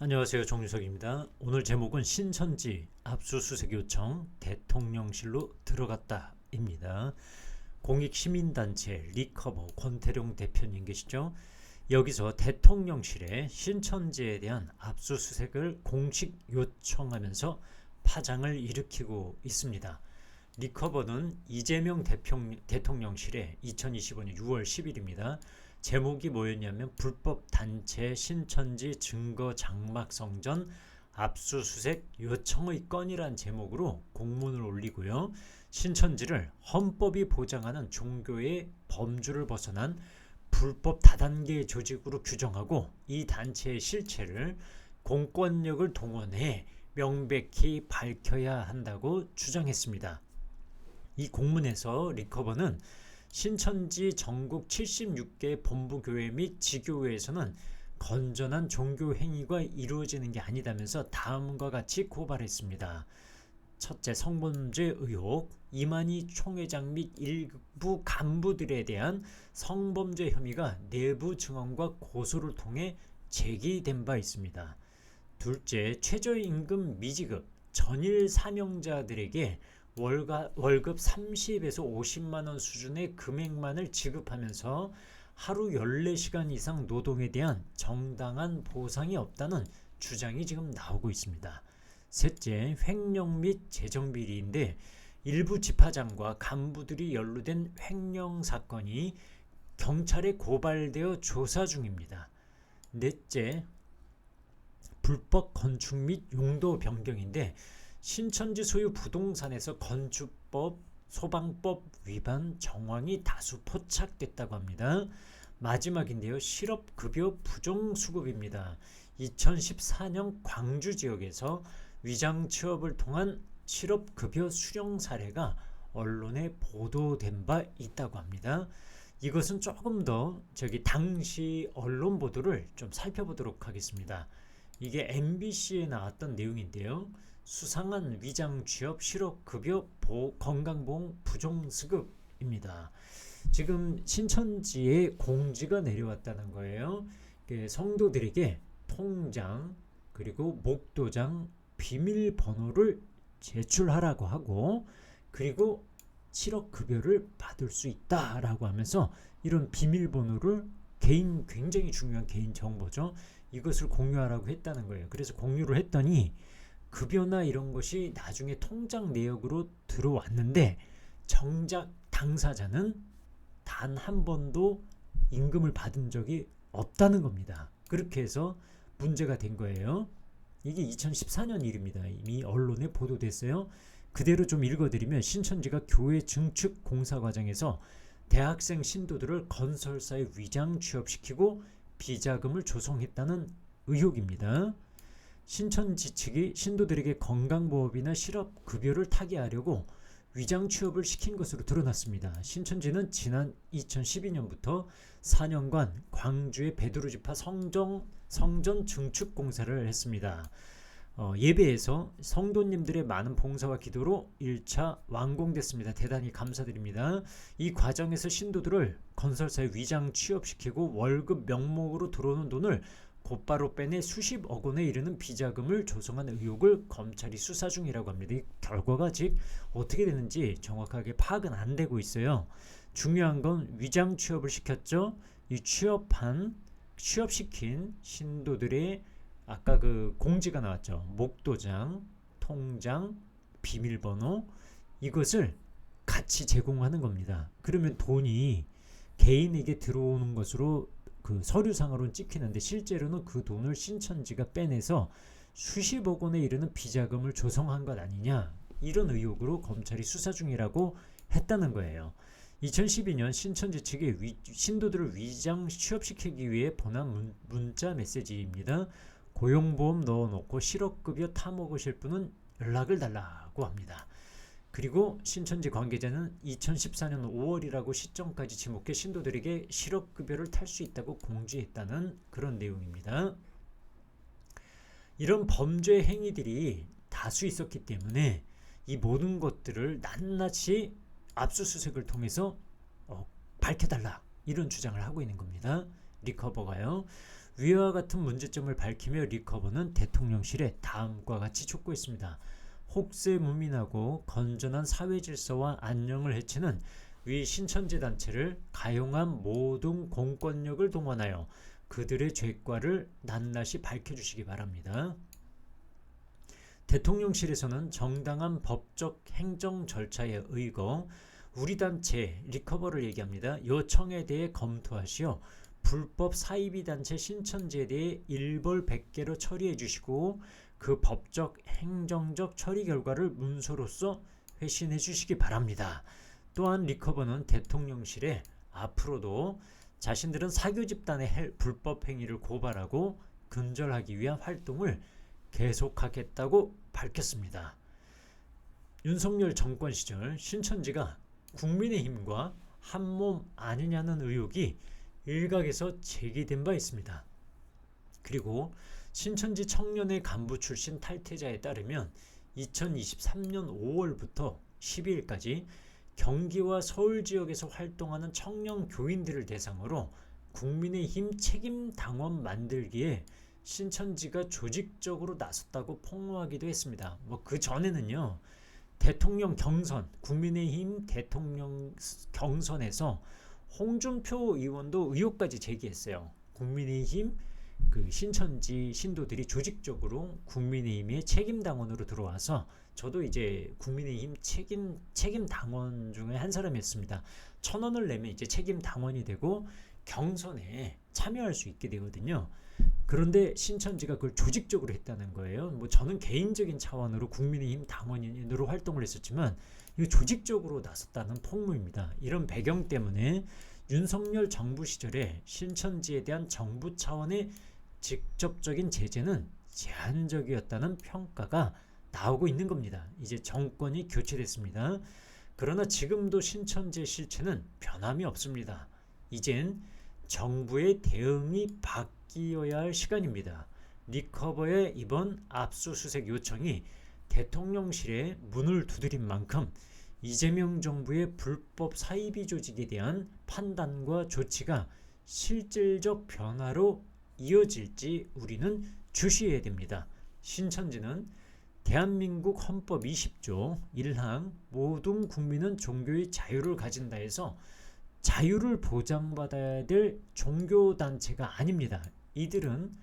안녕하세요. 정유석입니다. 오늘 제목은 신천지 압수수색 요청 대통령실로 들어갔다입니다. 공익시민단체 리커버 권태룡 대표님 계시죠? 여기서 대통령실에 신천지에 대한 압수수색을 공식 요청하면서 파장을 일으키고 있습니다. 리커버는 이재명 대통령실에 2025년 6월 10일입니다. 제목이 뭐였냐면 불법 단체 신천지 증거 장막 성전 압수수색 요청의 건이란 제목으로 공문을 올리고요. 신천지를 헌법이 보장하는 종교의 범주를 벗어난 불법 다단계 조직으로 규정하고 이 단체의 실체를 공권력을 동원해 명백히 밝혀야 한다고 주장했습니다. 이 공문에서 리커버는 신천지 전국 76개 본부교회 및 지교회에서는 건전한 종교 행위가 이루어지는 게 아니다면서 다음과 같이 고발했습니다. 첫째 성범죄 의혹, 이만희 총회장 및 일부 간부들에 대한 성범죄 혐의가 내부 증언과 고소를 통해 제기된 바 있습니다. 둘째 최저임금 미지급 전일 사명자들에게 월가, 월급 30에서 50만 원 수준의 금액만을 지급하면서 하루 14시간 이상 노동에 대한 정당한 보상이 없다는 주장이 지금 나오고 있습니다. 셋째, 횡령 및 재정 비리인데 일부 집화장과 간부들이 연루된 횡령 사건이 경찰에 고발되어 조사 중입니다. 넷째, 불법 건축 및 용도 변경인데 신천지 소유 부동산에서 건축법, 소방법 위반 정황이 다수 포착됐다고 합니다. 마지막인데요. 실업급여 부정수급입니다. 2014년 광주 지역에서 위장 취업을 통한 실업급여 수령 사례가 언론에 보도된 바 있다고 합니다. 이것은 조금 더 저기 당시 언론 보도를 좀 살펴보도록 하겠습니다. 이게 MBC에 나왔던 내용인데요. 수상한 위장 취업 실업 급여 건강보험 부정수급입니다. 지금 신천지에 공지가 내려왔다는 거예요. 그 성도들에게 통장 그리고 목도장 비밀번호를 제출하라고 하고 그리고 실업급여를 받을 수 있다라고 하면서 이런 비밀번호를 개인 굉장히 중요한 개인 정보죠. 이것을 공유하라고 했다는 거예요. 그래서 공유를 했더니 급여나 이런 것이 나중에 통장 내역으로 들어왔는데 정작 당사자는 단 한 번도 임금을 받은 적이 없다는 겁니다. 그렇게 해서 문제가 된 거예요. 이게 2014년 일입니다. 이미 언론에 보도됐어요. 그대로 좀 읽어드리면 신천지가 교회 증축 공사 과정에서 대학생 신도들을 건설사에 위장 취업시키고 비자금을 조성했다는 의혹입니다. 신천지 측이 신도들에게 건강보험이나 실업급여를 타개하려고 위장 취업을 시킨 것으로 드러났습니다. 신천지는 지난 2012년부터 4년간 광주의 베드로 지파 성정, 성전 증축 공사를 했습니다. 어, 예배에서 성도님들의 많은 봉사와 기도로 1차 완공됐습니다. 대단히 감사드립니다. 이 과정에서 신도들을 건설사에 위장 취업시키고 월급 명목으로 들어오는 돈을 곧바로 빼내 수십억 원에 이르는 비자금을 조성한 의혹을 검찰이 수사 중이라고 합니다. 이 결과가 아직 어떻게 되는지 정확하게 파악은 안 되고 있어요. 중요한 건 위장 취업을 시켰죠. 이 취업한 취업시킨 신도들의 아까 그 공지가 나왔죠. 목도장, 통장, 비밀번호 이것을 같이 제공하는 겁니다. 그러면 돈이 개인에게 들어오는 것으로 그 서류상으로는 찍히는데 실제로는 그 돈을 신천지가 빼내서 수십억 원에 이르는 비자금을 조성한 것 아니냐 이런 의혹으로 검찰이 수사 중이라고 했다는 거예요. 2012년 신천지 측에 위, 신도들을 위장 취업시키기 위해 보낸 문, 문자 메시지입니다. 고용보험 넣어놓고 실업급여 타먹으실 분은 연락을 달라고 합니다. 그리고 신천지 관계자는 2014년 5월이라고 시점까지 지목해 신도들에게 실업급여를 탈 수 있다고 공지했다는 그런 내용입니다. 이런 범죄 행위들이 다수 있었기 때문에 이 모든 것들을 낱낱이 압수수색을 통해서 어, 밝혀달라 이런 주장을 하고 있는 겁니다. 리커버가요. 위와 같은 문제점을 밝히며 리커버는 대통령실에 다음과 같이 촉구했습니다. 혹세 무민하고 건전한 사회 질서와 안녕을 해치는 위 신천지 단체를 가용한 모든 공권력을 동원하여 그들의 죄과를 낱낱이 밝혀주시기 바랍니다. 대통령실에서는 정당한 법적 행정 절차에 의거 우리 단체 리커버를 얘기합니다. 요청에 대해 검토하시어 불법 사이비 단체 신천지에 대해 일벌 100개로 처리해 주시고 그 법적 행정적 처리 결과를 문서로서 회신해 주시기 바랍니다. 또한 리커버는 대통령실에 앞으로도 자신들은 사교 집단의 불법 행위를 고발하고 근절하기 위한 활동을 계속하겠다고 밝혔습니다. 윤석열 정권 시절 신천지가 국민의힘과 한몸 아니냐는 의혹이 일각에서 제기된 바 있습니다. 그리고 신천지 청년회 간부 출신 탈퇴자에 따르면 2023년 5월부터 12일까지 경기와 서울 지역에서 활동하는 청년 교인들을 대상으로 국민의힘 책임 당원 만들기에 신천지가 조직적으로 나섰다고 폭로하기도 했습니다. 뭐 그 전에는요. 대통령 경선, 국민의힘 대통령 경선에서 홍준표 의원도 의혹까지 제기했어요. 국민의힘 그 신천지 신도들이 조직적으로 국민의힘의 책임 당원으로 들어와서 저도 이제 국민의힘 책임 책임 당원 중에 한 사람이었습니다. 천 원을 내면 이제 책임 당원이 되고 경선에 참여할 수 있게 되거든요. 그런데 신천지가 그걸 조직적으로 했다는 거예요. 뭐 저는 개인적인 차원으로 국민의힘 당원인으로 활동을 했었지만 이 조직적으로 나섰다는 폭로입니다. 이런 배경 때문에 윤석열 정부 시절에 신천지에 대한 정부 차원의 직접적인 제재는 제한적이었다는 평가가 나오고 있는 겁니다. 이제 정권이 교체됐습니다. 그러나 지금도 신천지의 실체는 변함이 없습니다. 이젠 정부의 대응이 바뀌어야 할 시간입니다. 리커버의 이번 압수수색 요청이 대통령실에 문을 두드린 만큼 이재명 정부의 불법 사이비 조직에 대한 판단과 조치가 실질적 변화로 이어질지 우리는 주시해야 됩니다. 신천지는 대한민국 헌법 20조 1항 모든 국민은 종교의 자유를 가진다 해서 자유를 보장받아야 될 종교단체가 아닙니다. 이들은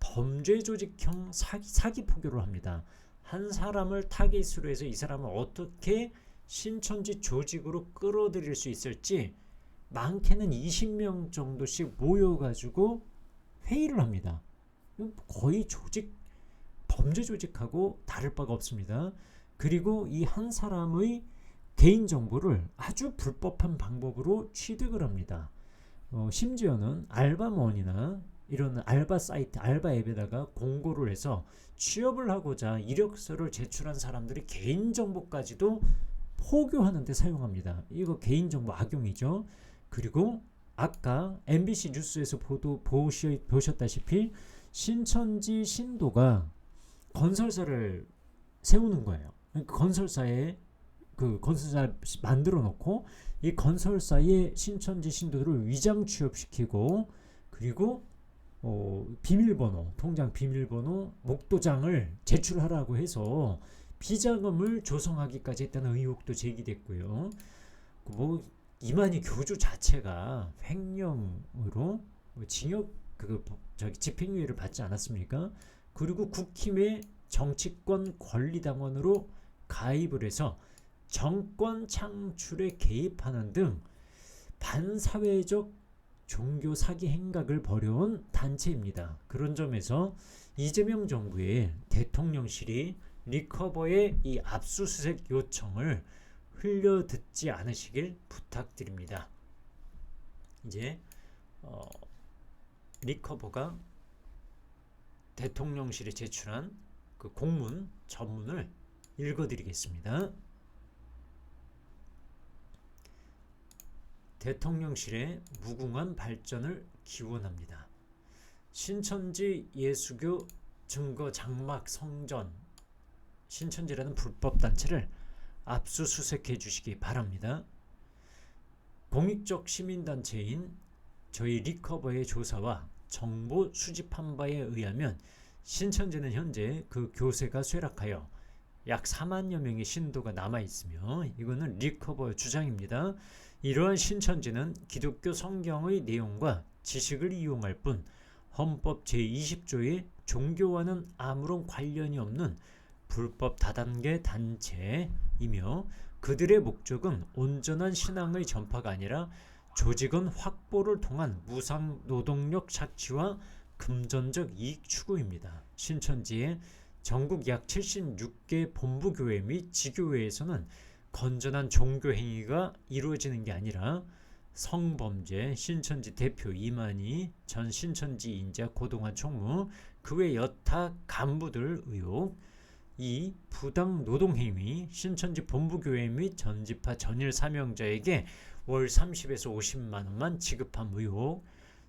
범죄 조직형 사기, 사기 포교를 합니다. 한 사람을 타깃으로 해서 이 사람을 어떻게 신천지 조직으로 끌어들일 수 있을지 많게는 20명 정도씩 모여가지고 회의를 합니다. 거의 조직 범죄 조직하고 다를 바가 없습니다. 그리고 이 한 사람의 개인 정보를 아주 불법한 방법으로 취득을 합니다. 어, 심지어는 알바몬이나 이런 알바 사이트, 알바 앱에다가 공고를 해서 취업을 하고자 이력서를 제출한 사람들의 개인 정보까지도 포교하는 데 사용합니다. 이거 개인 정보 악용이죠. 그리고 아까 MBC 뉴스에서 보도 보시, 보셨다시피 신천지 신도가 건설사를 세우는 거예요. 그러니까 건설사에 그 건설사 만들어 놓고 이 건설사의 신천지 신도들을 위장 취업시키고 그리고 어, 비밀번호, 통장 비밀번호, 목도장을 제출하라고 해서 비자금을 조성하기까지 했다는 의혹도 제기됐고요. 뭐 이만희 교주 자체가 횡령으로 뭐 징역 그 저기 집행유예를 받지 않았습니까? 그리고 국힘의 정치권 권리당원으로 가입을 해서 정권 창출에 개입하는 등 반사회적 종교 사기 행각을 벌여온 단체입니다. 그런 점에서 이재명 정부의 대통령실이 리커버의 이 압수수색 요청을 흘려 듣지 않으시길 부탁드립니다. 이제 어, 리커버가 대통령실에 제출한 그 공문 전문을 읽어드리겠습니다. 대통령실의 무궁한 발전을 기원합니다. 신천지 예수교 증거 장막 성전 신천지라는 불법 단체를 압수수색해 주시기 바랍니다. 공익적 시민단체인 저희 리커버의 조사와 정보 수집한 바에 의하면 신천지는 현재 그 교세가 쇠락하여 약 4만여 명의 신도가 남아 있으며 이거는 리커버의 주장입니다. 이러한 신천지는 기독교 성경의 내용과 지식을 이용할 뿐 헌법 제20조의 종교와는 아무런 관련이 없는 불법 다단계 단체이며 그들의 목적은 온전한 신앙의 전파가 아니라 조직은 확보를 통한 무상 노동력 착취와 금전적 이익 추구입니다. 신천지의 전국 약 76개 본부교회 및 지교회에서는 건전한 종교 행위가 이루어지는 게 아니라 성범죄 신천지 대표 이만희 전 신천지 인자 고동환 총무 그 외 여타 간부들 의혹 이 부당 노동 행위 신천지 본부교회 및 전지파 전일 사명자에게 월 30에서 50만 원만 지급한 의혹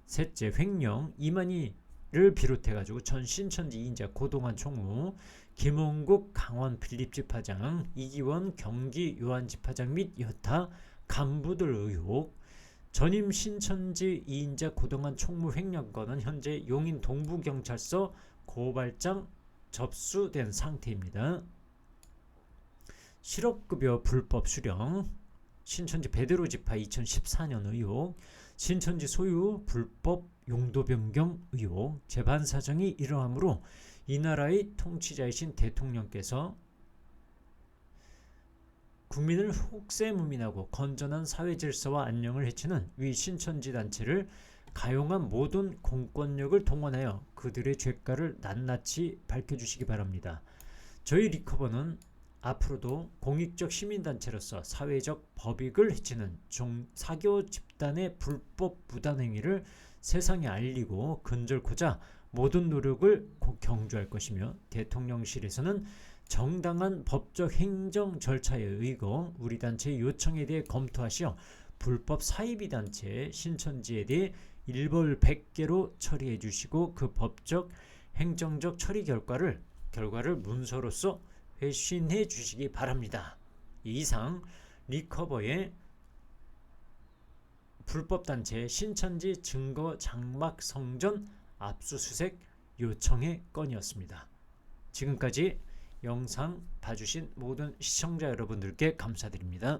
셋째 횡령 이만희를 비롯해 가지고 전 신천지 인자 고동환 총무 김원국 강원 필립집화장 이기원 경기 요한집화장 및 여타 간부들 의혹 전임 신천지 이인자 고동환 총무 횡령 건은 현재 용인 동부경찰서 고발장 접수된 상태입니다. 실업급여 불법 수령 신천지 베드로 지파 2014년 의혹 신천지 소유 불법 용도 변경 의혹 재반 사정이 이러하므로 이 나라의 통치자이신 대통령께서 국민을 혹세무민하고 건전한 사회 질서와 안녕을 해치는 위 신천지 단체를 가용한 모든 공권력을 동원하여 그들의 죄가를 낱낱이 밝혀주시기 바랍니다. 저희 리커버는 앞으로도 공익적 시민단체로서 사회적 법익을 해치는 종, 사교 집단의 불법 무단행위를 세상에 알리고 근절코자 모든 노력을 고- 경주할 것이며 대통령실에서는 정당한 법적 행정 절차에 의거 우리 단체의 요청에 대해 검토하시어 불법 사이비 단체 신천지에 대해 일벌 100개로 처리해 주시고 그 법적 행정적 처리 결과를 결과를 문서로서 회신해 주시기 바랍니다. 이상 리커버의 불법 단체 신천지 증거 장막 성전 압수수색 요청의 건이었습니다. 지금까지 영상 봐주신 모든 시청자 여러분들께 감사드립니다.